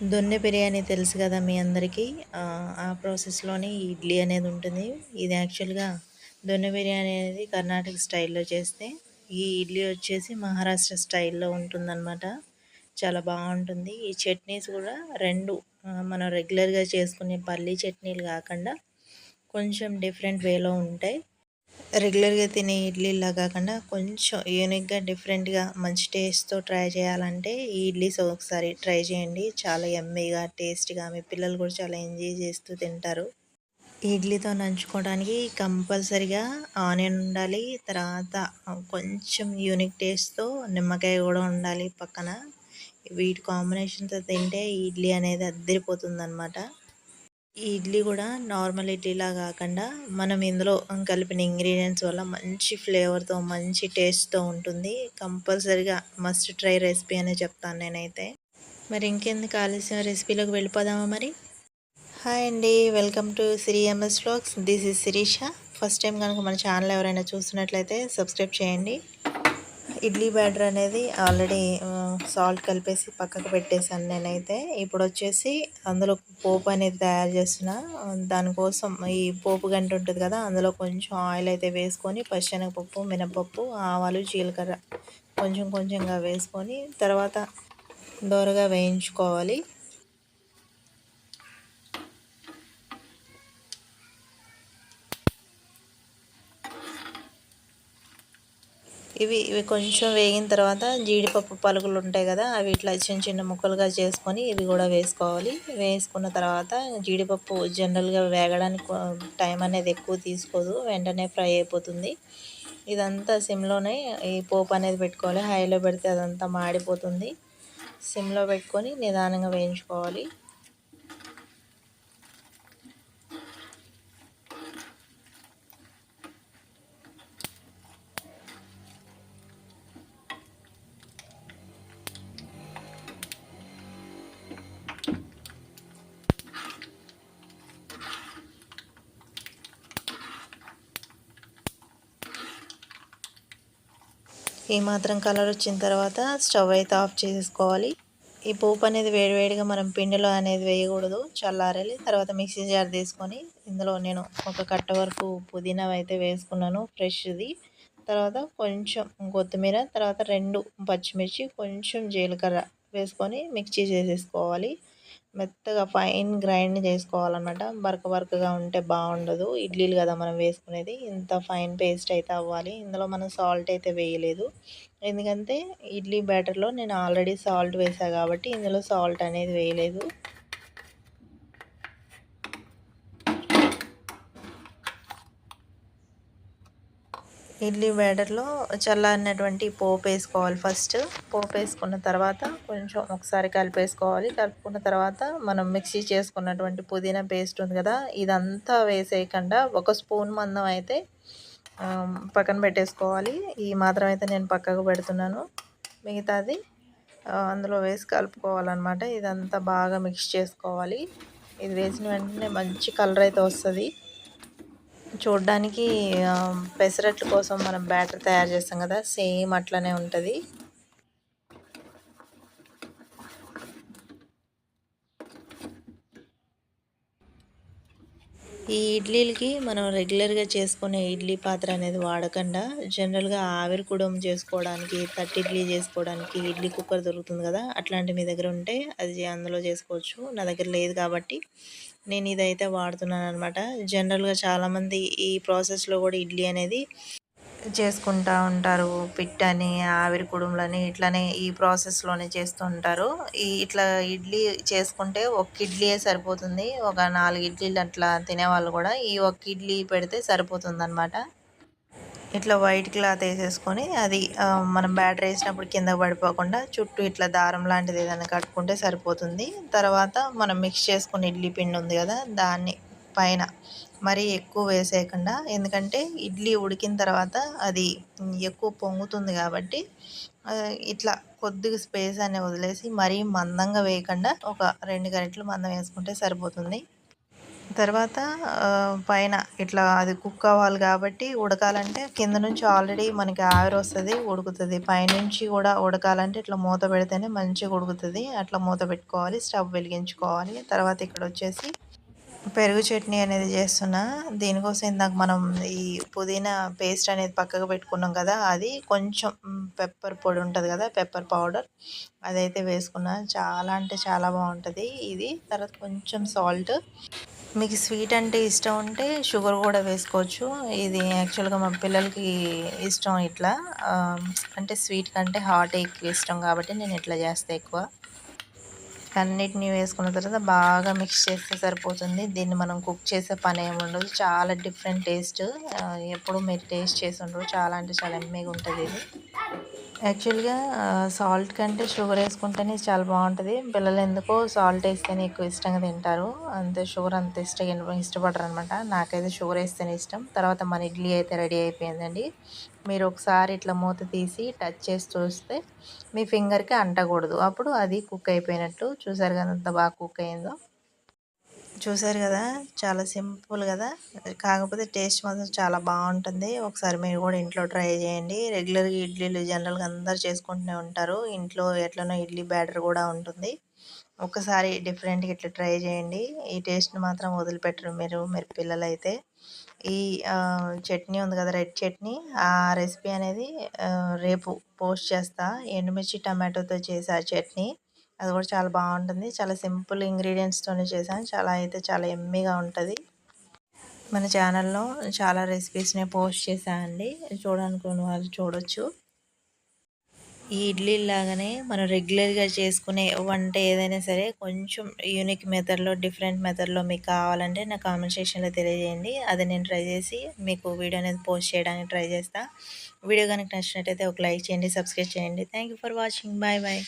దొన్నె బిర్యానీ తెలుసు కదా మీ అందరికీ. ఆ ప్రాసెస్లోనే ఇడ్లీ అనేది ఉంటుంది. ఇది యాక్చువల్గా దొన్నె బిర్యానీ అనేది కర్ణాటక స్టైల్లో చేస్తే ఈ ఇడ్లీ వచ్చేసి మహారాష్ట్ర స్టైల్లో ఉంటుందన్నమాట. చాలా బాగుంటుంది. ఈ చట్నీస్ కూడా రెండు మనం రెగ్యులర్గా చేసుకునే పల్లీ చట్నీలు కాకుండా కొంచెం డిఫరెంట్ వేలో ఉంటాయి. రెగ్యులర్గా తినే ఇడ్లీలా కాకుండా కొంచెం యూనిక్గా డిఫరెంట్గా మంచి టేస్ట్తో ట్రై చేయాలంటే ఈ ఇడ్లీస్ ఒకసారి ట్రై చేయండి. చాలా ఎమ్మీగా టేస్ట్గా మీ పిల్లలు కూడా చాలా ఎంజాయ్ చేస్తూ తింటారు. ఇడ్లీతో నంచుకోవడానికి కంపల్సరిగా ఆనియన్ ఉండాలి తర్వాత కొంచెం యూనిక్ టేస్ట్తో నిమ్మకాయ కూడా ఉండాలి పక్కన. వీటి కాంబినేషన్తో తింటే ఇడ్లీ అనేది అద్దరిపోతుంది అనమాట ఈ ఇడ్లీ కూడా నార్మల్ ఇడ్లీలా కాకుండా మనం ఇందులో కలిపిన ఇంగ్రీడియంట్స్ వల్ల మంచి ఫ్లేవర్తో మంచి టేస్ట్తో ఉంటుంది. కంపల్సరిగా మస్ట్ ట్రై రెసిపీ అనే చెప్తాను నేనైతే. మరి ఇంకెందుకు ఆలస్యం? రెసిపీలోకి వెళ్ళిపోదామా మరి? హాయ్ అండి. Welcome to Siri MS vlogs this is Sirisha. First time కనుక మన ఛానల్ ఎవరైనా చూస్తున్నట్లయితే సబ్స్క్రైబ్ చేయండి. ఇడ్లీ బ్యాటర్ అనేది ఆల్రెడీ సాల్ట్ కలిపేసి పక్కకు పెట్టేశాను నేనైతే. ఇప్పుడు వచ్చేసి అందులో పోపు అనేది తయారు చేసిన దానికోసం ఈ పోపు గంట ఉంటుంది కదా అందులో కొంచెం ఆయిల్ అయితే వేసుకొని పచ్చెనగపప్పు మినపప్పు ఆవాలు జీలకర్ర కొంచెం కొంచెంగా వేసుకొని తర్వాత దోరగా వేయించుకోవాలి. ఇవి ఇవి కొంచెం వేగిన తర్వాత జీడిపప్పు పలుకులు ఉంటాయి కదా అవి ఇట్లా చిన్న చిన్న ముక్కలుగా చేసుకొని ఇవి కూడా వేసుకోవాలి. వేసుకున్న తర్వాత జీడిపప్పు జనరల్గా వేగడానికి టైం అనేది ఎక్కువ తీసుకోదు వెంటనే ఫ్రై అయిపోతుంది. ఇదంతా సిమ్లోనే ఈ పోపు అనేది పెట్టుకోవాలి. హైలో పెడితే అదంతా మాడిపోతుంది. సిమ్లో పెట్టుకొని నిదానంగా వేయించుకోవాలి. ఈ మాత్రం కలర్ వచ్చిన తర్వాత స్టవ్ అయితే ఆఫ్ చేసేసుకోవాలి. ఈ పోపు అనేది వేడివేడిగా మనం పిండిలో అనేది వేయకూడదు. చల్లారాలి తర్వాత మిక్సీ జార్ తీసుకొని ఇందులో నేను ఒక కట్ట వరకు పుదీనా అయితే వేసుకున్నాను ఫ్రెష్ది. తర్వాత కొంచెం కొత్తిమీర తర్వాత రెండు పచ్చిమిర్చి కొంచెం జీలకర్ర వేసుకొని మిక్సీ చేసేసుకోవాలి. మెత్తగా ఫైన్ గ్రైండ్ చేసుకోవాలన్నమాట. బరక బరకగా ఉంటే బాగుండదు. ఇడ్లీలు కదా మనం వేసుకునేది. ఇంత ఫైన్ పేస్ట్ అయితే అవ్వాలి. ఇందులో మనం సాల్ట్ అయితే వేయలేదు. ఎందుకంటే ఇడ్లీ బ్యాటర్లో నేను ఆల్రెడీ సాల్ట్ వేసా కాబట్టి ఇందులో సాల్ట్ అనేది వేయలేదు. ఇడ్లీ బ్యాటర్లో చల్లారినటువంటి పోపు వేసుకోవాలి ఫస్ట్. పోపు వేసుకున్న తర్వాత కొంచెం ఒకసారి కలిపేసుకోవాలి. కలుపుకున్న తర్వాత మనం మిక్సీ చేసుకున్నటువంటి పుదీనా పేస్ట్ ఉంది కదా ఇదంతా వేసేయకుండా ఒక స్పూన్ మందం అయితే పక్కన పెట్టేసుకోవాలి. ఈ మాత్రం అయితే నేను పక్కకు పెడుతున్నాను. మిగతాది అందులో వేసి కలుపుకోవాలన్నమాట. ఇదంతా బాగా మిక్స్ చేసుకోవాలి. ఇది వేసిన వెంటనే మంచి కలర్ అయితే వస్తుంది. చూడ్డానికి పెసరట్ల కోసం మనం బ్యాటర్ తయారు చేస్తాం కదా సేమ్ అట్లనే ఉంటుంది. ఈ ఇడ్లీలకి మనం రెగ్యులర్గా చేసుకునే ఇడ్లీ పాత్ర అనేది వాడకుండా జనరల్గా ఆవిరి కుడం చేసుకోవడానికి తట్టి ఇడ్లీ చేసుకోవడానికి ఇడ్లీ కుక్కర్ దొరుకుతుంది కదా అట్లాంటి మీ దగ్గర ఉంటే అది అందులో చేసుకోవచ్చు. నా దగ్గర లేదు కాబట్టి నేను ఇదైతే వాడుతున్నాను అనమాట జనరల్గా చాలామంది ఈ ప్రాసెస్లో కూడా ఇడ్లీ అనేది చేసుకుంటూ ఉంటారు. పిట్టని ఆవిరి కుడుములని ఇట్లానే ఈ ప్రాసెస్లోనే చేస్తూ ఉంటారు. ఈ ఇట్లా ఇడ్లీ చేసుకుంటే ఒక ఇడ్లీయే సరిపోతుంది. ఒక నాలుగు ఇడ్లీలు అట్లా తినేవాళ్ళు కూడా ఈ ఒక్క ఇడ్లీ పెడితే సరిపోతుంది అనమాట ఇట్లా వైట్ క్లాత్ వేసేసుకొని అది మనం బ్యాటర్ వేసినప్పుడు కింద పడిపోకుండా చుట్టూ ఇట్లా దారం లాంటిది ఏదైనా కట్టుకుంటే సరిపోతుంది. తర్వాత మనం మిక్స్ చేసుకున్న ఇడ్లీ పిండి ఉంది కదా దాన్ని పైన మరీ ఎక్కువ వేసేయకుండా ఎందుకంటే ఇడ్లీ ఉడికిన తర్వాత అది ఎక్కువ పొంగుతుంది కాబట్టి ఇట్లా కొద్దిగా స్పేస్ అనేది వదిలేసి మరీ మందంగా వేయకుండా ఒక రెండు గరిటలు మందం వేసుకుంటే సరిపోతుంది. తర్వాత పైన ఇట్లా అది కుక్ అవ్వాలి కాబట్టి ఉడకాలంటే కింద నుంచి ఆల్రెడీ మనకి ఆవిరి వస్తుంది ఉడుకుతుంది. పైనుంచి కూడా ఉడకాలంటే ఇట్లా మూత పెడితేనే మంచిగా ఉడుకుతుంది. అట్లా మూత పెట్టుకోవాలి స్టవ్ వెలిగించుకోవాలి. తర్వాత ఇక్కడ వచ్చేసి పెరుగు చట్నీ అనేది చేస్తున్నా. దీనికోసం ఇందాక మనం ఈ పుదీనా పేస్ట్ అనేది పక్కకు పెట్టుకున్నాం కదా అది కొంచెం పెప్పర్ పొడి ఉంటుంది కదా పెప్పర్ పౌడర్. అదైతే వేసుకున్నా. చాలా అంటే చాలా బాగుంటుంది. ఇది తర్వాత కొంచెం సాల్ట్. మీకు స్వీట్ అంటే ఇష్టం ఉంటే షుగర్ కూడా వేసుకోవచ్చు. ఇది యాక్చువల్గా మా పిల్లలకి ఇష్టం ఇట్లా. అంటే స్వీట్ కంటే హాట్ ఎక్కువ ఇష్టం కాబట్టి నేను ఇట్లా చేస్తే ఎక్కువ. అన్నిటిని వేసుకున్న తర్వాత బాగా మిక్స్ చేస్తే సరిపోతుంది. దీన్ని మనం కుక్ చేసే పని ఏమి ఉండదు. చాలా డిఫరెంట్ టేస్ట్. ఎప్పుడు మీరు టేస్ట్ చేసి ఉండరు. చాలా అంటే చాలా ఎమ్మెగా ఉంటుంది ఇది. యాక్చువల్గా సాల్ట్ కంటే షుగర్ వేసుకుంటేనే చాలా బాగుంటుంది. పిల్లలు ఎందుకో సాల్ట్ వేస్తేనే ఎక్కువ ఇష్టంగా తింటారు. అంతే షుగర్ అంత ఇష్టంగా ఇష్టపడరు అనమాట నాకైతే షుగర్ వేస్తేనే ఇష్టం. తర్వాత మన ఇడ్లీ అయితే రెడీ అయిపోయిందండి. మీరు ఒకసారి ఇట్లా మూత తీసి టచ్ చేసి చూస్తే మీ ఫింగర్కి అంటకూడదు. అప్పుడు అది కుక్ అయిపోయినట్టు. చూసారు కదా అంత బాగా కుక్ అయిందో. చూసారు కదా? చాలా సింపుల్ కదా? కాకపోతే టేస్ట్ మాత్రం చాలా బాగుంటుంది. ఒకసారి మీరు కూడా ఇంట్లో ట్రై చేయండి. రెగ్యులర్గా ఇడ్లీలు జనరల్గా అందరు చేసుకుంటూనే ఉంటారు. ఇంట్లో ఎట్లనో ఇడ్లీ బ్యాటర్ కూడా ఉంటుంది. ఒకసారి డిఫరెంట్గా ఇట్లా ట్రై చేయండి. ఈ టేస్ట్ని మాత్రం వదిలిపెట్టరు మీరు మీరు పిల్లలైతే. ఈ చట్నీ ఉంది కదా రెడ్ చట్నీ. ఆ రెసిపీ అనేది రేపు పోస్ట్ చేస్తా. ఎండుమిర్చి టమాటోతో చేసే ఆ చట్నీ. అది కూడా చాలా బాగుంటుంది. చాలా సింపుల్ ఇంగ్రీడియంట్స్తోనే చేశాను. చాలా అయితే చాలా ఎమ్మీగా ఉంటుంది. మన ఛానల్లో చాలా రెసిపీస్ని పోస్ట్ చేశానండి చూడాలనుకున్న వాళ్ళు చూడొచ్చు. ఈ ఇడ్లీ లాగానే మనం రెగ్యులర్గా చేసుకునే వంట ఏదైనా సరే కొంచెం యూనిక్ మెథడ్లో డిఫరెంట్ మెథడ్లో మీకు కావాలంటే నా కామెంట్ సెక్షన్లో తెలియజేయండి. అది నేను ట్రై చేసి మీకు వీడియో అనేది పోస్ట్ చేయడానికి ట్రై చేస్తాను వీడియో కనుక నచ్చినట్టయితే ఒక లైక్ చేయండి సబ్స్క్రైబ్ చేయండి. Thank for watching. Bye bye.